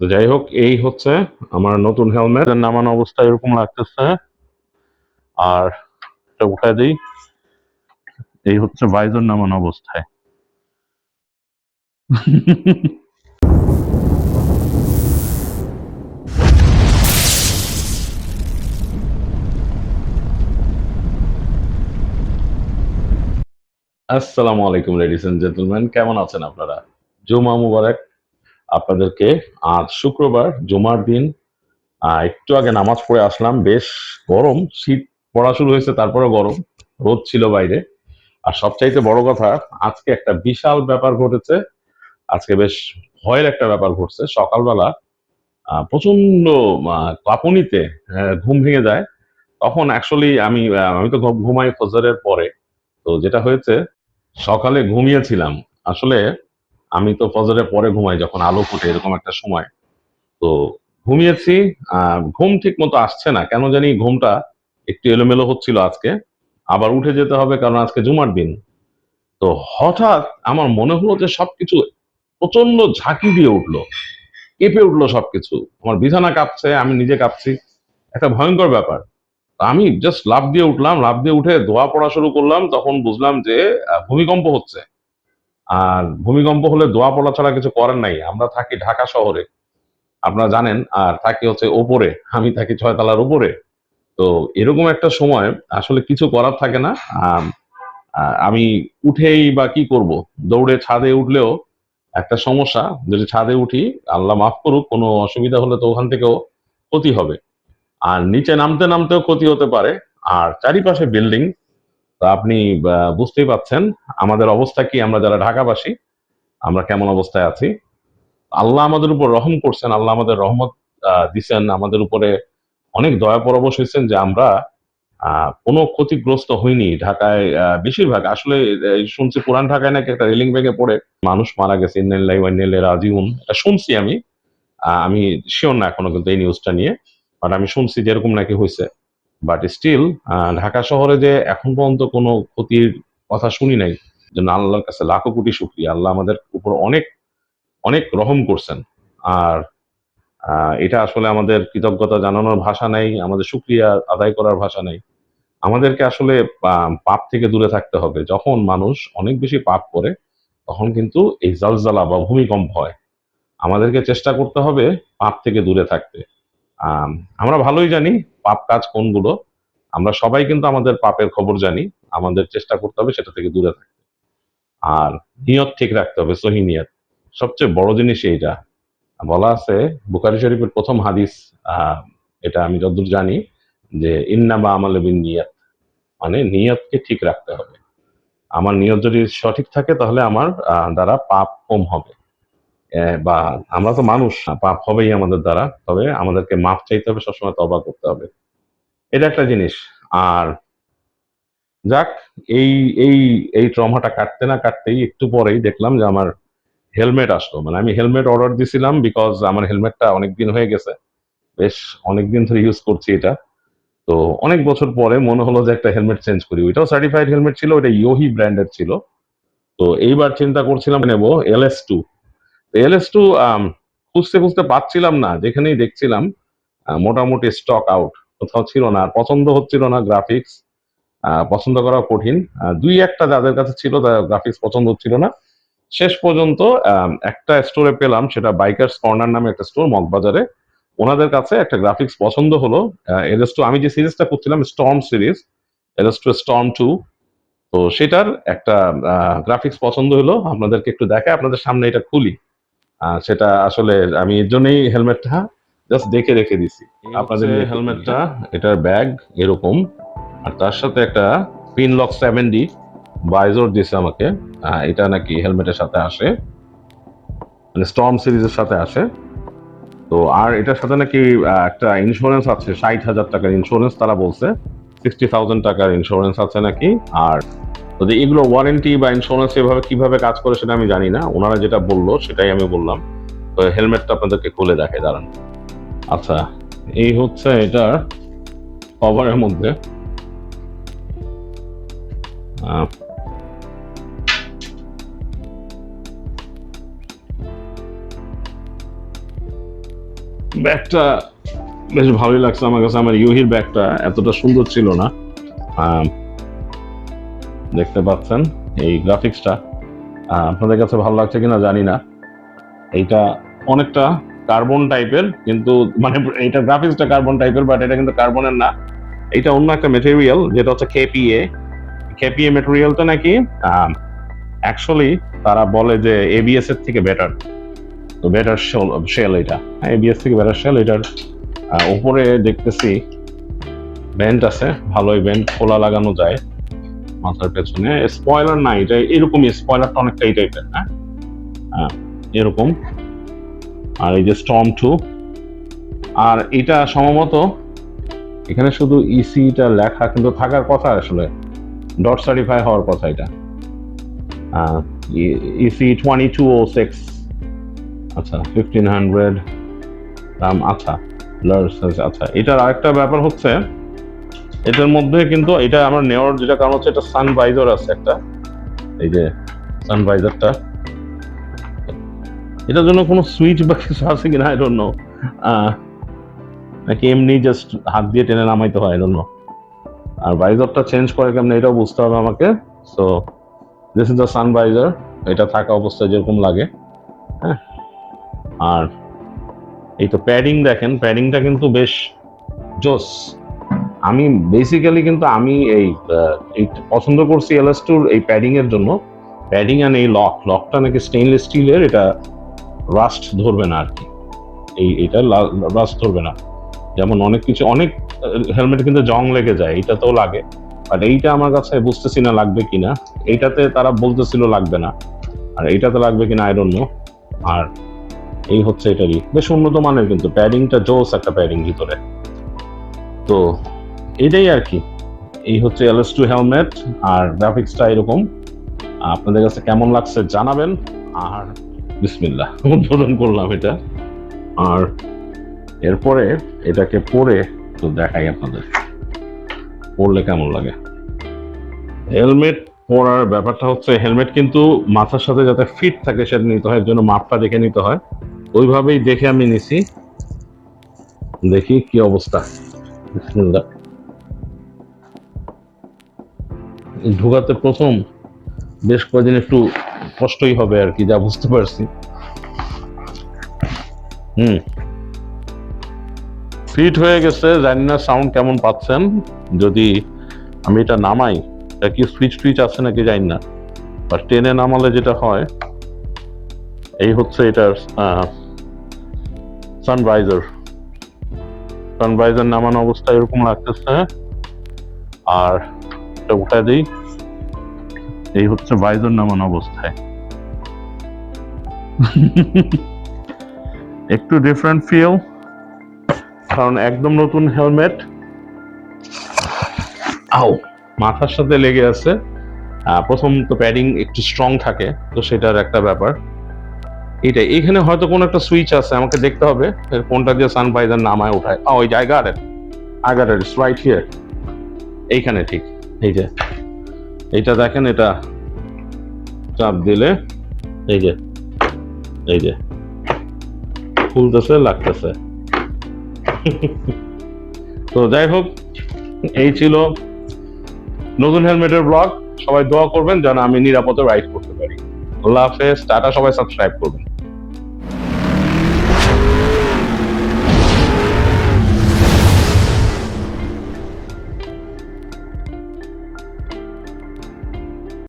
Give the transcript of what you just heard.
তো যাই হোক এই হচ্ছে আমার নতুন হেলমেট নামানো অবস্থা এরকম লাগতেছে। আর এটা উঠায় দিই। এই হচ্ছে ভাইজার নামানো অবস্থায়। আসসালামু আলাইকুম লেডিস এন্ড জেন্টলম্যান কেমন আছেন আপনারা? জুমা মুবারক। আপনাদেরকে আজ শুক্রবার, জুমার দিন একটু আগে নামাজ পড়ে আসলাম, বেশ গরম, শীত পড়া শুরু হয়েছে তারপরে গরম, রোদ ছিল বাইরে। আর সবচাইতে বড় কথা, আজকে একটা বিশাল ব্যাপার ঘটেছে, আজকে বেশ ভয়ের একটা ব্যাপার ঘটছে। সকালবেলা প্রচণ্ড কাঁপুনিতে ঘুম ভেঙে যায়। তখন অ্যাকচুয়ালি আমি আমি তো ঘুম- ঘুমাই ফজরের পরে। তো যেটা হয়েছে, সকালে ঘুমিয়েছিলাম। আসলে আমি তো ফজরের পরে ঘুমাই যখন আলো ফুটে, এরকম একটা সময়। তো ঘুমিয়েছি ঘুম ঠিক মতো আসছে না। কেন জানি ঘুমটা একটু এলোমেলো হচ্ছিল আজকে। আবার উঠে যেতে হবে কারণ আজকে জুমার দিন। তো হঠাৎ আমার মনে হলো যে সবকিছু প্রচণ্ড ঝাঁকি দিয়ে উঠল, কেঁপে উঠল সবকিছু। আমার বিছানা কাঁপছে, আমি নিজে কাঁপছি। একটা ভয়ঙ্কর ব্যাপার। আমি জাস্ট লাফ দিয়ে উঠলাম, লাফ দিয়ে উঠে দোয়া পড়া শুরু করলাম, তখন বুঝলাম যে ভূমিকম্প হচ্ছে। আর ভূমিকম্প হলে দোয়া পড়া ছাড়া কিছু করার নাই। আমরা থাকি ঢাকা শহরে। আপনারা জানেন, আর থাকি হচ্ছে ওপরে। আমি থাকি ছয়তলার উপরে। তো এরকম একটা সময় আসলে কিছু করার থাকে না। আমি উঠেই বা কি করব? দৌড়ে ছাদে উঠলেও একটা সমস্যা, যদি ছাদে উঠি, আল্লাহ মাফ করুক, কোনো অসুবিধা হলে তো ওখান থেকেও ক্ষতি হবে। আর নিচে নামতে নামতেও ক্ষতি হতে পারে। আর চারিপাশে বিল্ডিং তা আপনি বুঝতেই পাচ্ছেন আমাদের অবস্থা কি, আমরা যারা ঢাকাবাসী, আমরা কেমন অবস্থায় আছি। আল্লাহ আমাদের উপর রহম করছেন, আল্লাহ আমাদের রহমত দিছেন, আমাদের উপরে অনেক দয়া পরবশ হয়েছেন যে আমরা কোনো ক্ষতিগ্রস্ত হইনি ঢাকায় বেশিরভাগ। আসলে শুনছি পুরান ঢাকায় নাকি একটা রেলিং ভেঙে পড়ে, মানুষ মারা গেছে রাজিউন। এটা শুনছি আমি আমি শিওর না এখনও কিন্তু এই নিউজটা নিয়ে বাট আমি শুনছি যেরকম নাকি হয়েছে বাট স্টিল ঢাকা শহরে যে এখন পর্যন্ত কোনো ক্ষতির কথা শুনি নাই জন্য আল্লাহর কাছে লাখো কোটি শুকরিয়া, আল্লাহ আমাদের উপর অনেক অনেক রহম করছেন। আর এটা আসলে আমাদের কৃতজ্ঞতা জানানোর ভাষা নেই, আমাদের শুক্রিয়া আদায় করার ভাষা নেই। আমাদেরকে আসলে পাপ থেকে দূরে থাকতে হবে। যখন মানুষ অনেক বেশি পাপ করে, তখন কিন্তু এই জালজালা বা ভূমিকম্প হয়। আমাদেরকে চেষ্টা করতে হবে পাপ থেকে দূরে থাকতে। আমরা ভালোই জানি পাপ কাজ কোনগুলো। আমরা সবাই কিন্তু আমাদের পাপের খবর জানি। আমাদের চেষ্টা করতে হবে সেটা থেকে দূরে থাকতে। আর নিয়ত ঠিক রাখতে হবে, সহি নিয়ত। সবচেয়ে বড় জিনিস এইটা। বলা আছে বুকারি শরীফের প্রথম হাদিস এটা আমি যতদূর জানি, যে ইন্নামা আমালে বিন নিয়ত। মানে নিয়তকে ঠিক রাখতে হবে। আমার নিয়ত যদি সঠিক থাকে তাহলে আমার দ্বারা পাপ কম হবে। বা আমরা তো মানুষ, পাপ হবেই আমাদের দ্বারা, তবে আমাদেরকে মাফ চাইতে হবে, সবসময় তবা করতে হবে। এটা একটা জিনিস। আর যাক, এই এই এই ট্রমাটা কাটতে না কাটতেই একটু পরেই দেখলাম যে আমার হেলমেট আসলো। মানে আমি হেলমেট অর্ডার দিছিলাম বিকজ আমার হেলমেটটা অনেক দিন হয়ে গেছে। বেশ অনেক দিন ধরে ইউজ করছি এটা। তো অনেক বছর পরে মনে হলো যে একটা হেলমেট চেঞ্জ করি। ওইটাও সার্টিফাইড হেলমেট ছিল ওটা ইয়োহি ব্র্যান্ডের ছিল। তো এইবার চিন্তা করছিলাম, নেব L S two L S two খুঁজতে খুঁজতে পাচ্ছিলাম না, যেখানেই দেখছিলাম মোটামুটি স্টক আউট কোথাও ছিল না, আর পছন্দ হচ্ছিল না গ্রাফিক্স পছন্দ করা কঠিন দুই একটা যাদের কাছে ছিল গ্রাফিক্স পছন্দ হচ্ছিল না। শেষ পর্যন্ত একটা স্টোরে পেলাম, সেটা বাইকার্স কর্নার নামে একটা স্টোর মগবাজারে। ওনাদের কাছে একটা গ্রাফিক্স পছন্দ হলো এল এস টু আমি যে সিরিজটা করছিলাম storm series L S two storm two তো সেটার একটা গ্রাফিক্স পছন্দ হলো। আপনাদেরকে একটু দেখায়, আপনাদের সামনে এটা খুলি। সেটা আসলে আমি এর জন্যই হেলমেটটা জাস্ট দেখে রেখে দিছি। আপনাদের হেলমেটটা এটার ব্যাগ এরকম আর তার সাথে একটা পিন লক সেভেন ডি বাইজোর দিছে আমাকে। এটা নাকি হেলমেটের সাথে আসে মানে স্টর্ম সিরিজের সাথে আসে। তো আর এটার সাথে নাকি একটা ইন্স্যুরেন্স আছে ষাট হাজার টাকার ইন্স্যুরেন্স তারা বলছে সিক্সটি থাউজেন্ড টাকার ইন্স্যুরেন্স আছে নাকি আর যদি এগুলো ওয়ারেন্টি বা ইন্স্যুরেন্স এভাবে কীভাবে কাজ করে সেটা আমি জানি না। ওনারা যেটা বলল সেটাই আমি বললাম। তো হেলমেটটা আপনাদেরকে খুলে দেখে দাঁড়ান। আচ্ছা এই হচ্ছে এটার কভারের মধ্যে। ব্যাগটা বেশ ভালোই লাগছে আমার কাছে। আমার ইউহির ব্যাগটা এতটা সুন্দর ছিল না। দেখতে পাচ্ছেন এই গ্রাফিক্সটা আপনাদের কাছে ভালো লাগছে কিনা জানি না। এইটা অনেকটা কার্বন টাইপের কিন্তু মানে এটা গ্রাফিক্সটা কার্বন টাইপের বাট এটা কিন্তু কার্বনের না। এটা অন্য একটা মেটেরিয়াল যেটা হচ্ছে কেপিএ কেপিএ মেটেরিয়ালটা নাকি অ্যাকচুয়ালি তারা বলে যে এবিএস এর থেকে বেটার তো বেটার শেল শেল এটা। হ্যাঁ এবিএস থেকে বেটার শেল এটার। উপরে দেখতেছি ব্যান্ড আছে, ভালোই ব্যান্ড খোলা লাগানো যায়। মাথার পেছনে স্পয়লার না এটা এরকমই স্পয়লারটা অনেকটা এই টাইপের হ্যাঁ? হ্যাঁ, এরকম। আর এই যে স্টর্ম টু আর এটা সম্ভবত এখানে শুধু ইসিটা লেখা কিন্তু থাকার কথা আসলে ডট সার্টিফাই হওয়ার কথা এটা। EC twenty two O six আচ্ছা ফিফটিন হান্ড্রেড দাম আচ্ছা আচ্ছা এটার আরেকটা ব্যাপার হচ্ছে এটার মধ্যে কিন্তু এটা আমার নেওয়ার যেটা কারণ হচ্ছে এটা সানভাইজার আছে একটা। এই যে সানভাইজারটা এটার জন্য কোনো সুইচ বা কিছু আছে কিনা? আই ডোন্ট নো নাকি এমনি জাস্ট হাত দিয়ে টেনে নামাইতে হয়? আই ডোন্ট নো আর ভাইজারটা চেঞ্জ করে কেমন এটাও বুঝতে হবে আমাকে। So this is the sun visor এটা থাকা অবস্থায় যেরকম লাগে। হ্যাঁ? আর এই তো প্যাডিং দেখেন। প্যাডিংটা কিন্তু বেশ জোস। আমি বেসিক্যালি কিন্তু আমি এই পছন্দ করছি এলএস টুর এই প্যাডিং এর জন্য। প্যাডিং অ্যান্ড এই লক লকটা নাকি স্টেইনলেস স্টিলের এটা রাস্ট ধরবে না আর কি এই, এটা রাস্ট ধরবে না। যেমন অনেক কিছু, অনেক হেলমেট কিন্তু জং লেগে যায়, এইটাতেও লাগে। বাট এইটা আমার কাছে বুঝতেছি না লাগবে কিনা এইটাতে তারা বলতেছিল লাগবে না। আর এইটাতে লাগবে কিনা ডোন্ট নো আর এই হচ্ছে এটারই। বেশ উন্নত মানের কিন্তু প্যাডিংটা জোস একটা প্যাডিং ভিতরে। তো এটাই আর কি। এই হচ্ছে এলএস টু হেলমেট আর গ্রাফিক্সটা এরকম। আপনাদের কাছে কেমন লাগছে জানাবেন। আর বিসমিল্লাহ, উদ্বোধন করলাম এটা। আর এরপরে এটাকে পরে তো দেখাই আপনাদের। পরলে কেমন লাগে। হেলমেট পরার ব্যাপারটা হচ্ছে হেলমেট কিন্তু মাথার সাথে যাতে ফিট থাকে সেটা নিতে হয়, এর জন্য মাপটা দেখে নিতে হয়। ওইভাবেই দেখে আমি নিছি। দেখি কি অবস্থা। বিসমিল্লাহ। ঢোকাতে প্রথম বেশ কয়েকদিন একটু কষ্টই হবে আর কি, যা বুঝতে পারছি। হুম। ফিট হয়ে গেছে, জানি না সাউন্ড কেমন পাচ্ছেন। যদি আমি এটা নামাই, এটা কি সুইচ টুইচ আছে নাকি জানি না। বা টেনে নামালে যেটা হয়, এই হচ্ছে এটার সানরাইজার সানরাইজার নামানো অবস্থা এরকম লাগতেছে। আর এটা উঠায় দিই। এই হচ্ছে ভাইজার নামানো অবস্থায়। একটু ডিফারেন্ট ফিল কারণ একদম নতুন হেলমেট আও মাথার সাথে লেগে আছে। প্রথম তো প্যাডিং একটু স্ট্রং থাকে, তো সেটার একটা ব্যাপার। এটা, এখানে হয়তো কোনো একটা সুইচ আছে, আমাকে দেখতে হবে। কোনটা দিয়ে সানভাইজার নামায় উঠায়। ও ওই জায়গা আর আই রাইট হিয়ার এইখানে ঠিক। এই যে। এইটা দেখেন, এটা চাপ দিলে এই যে এই যে খুলতেছে লাগতেছে। তো যাই হোক, এই ছিল নতুন হেলমেটের ব্লগ। সবাই দোয়া করবেন যেন আমি নিরাপদে রাইড করতে পারি। আল্লাহ হাফেজ, টাটা, সবাই সাবস্ক্রাইব করবেন।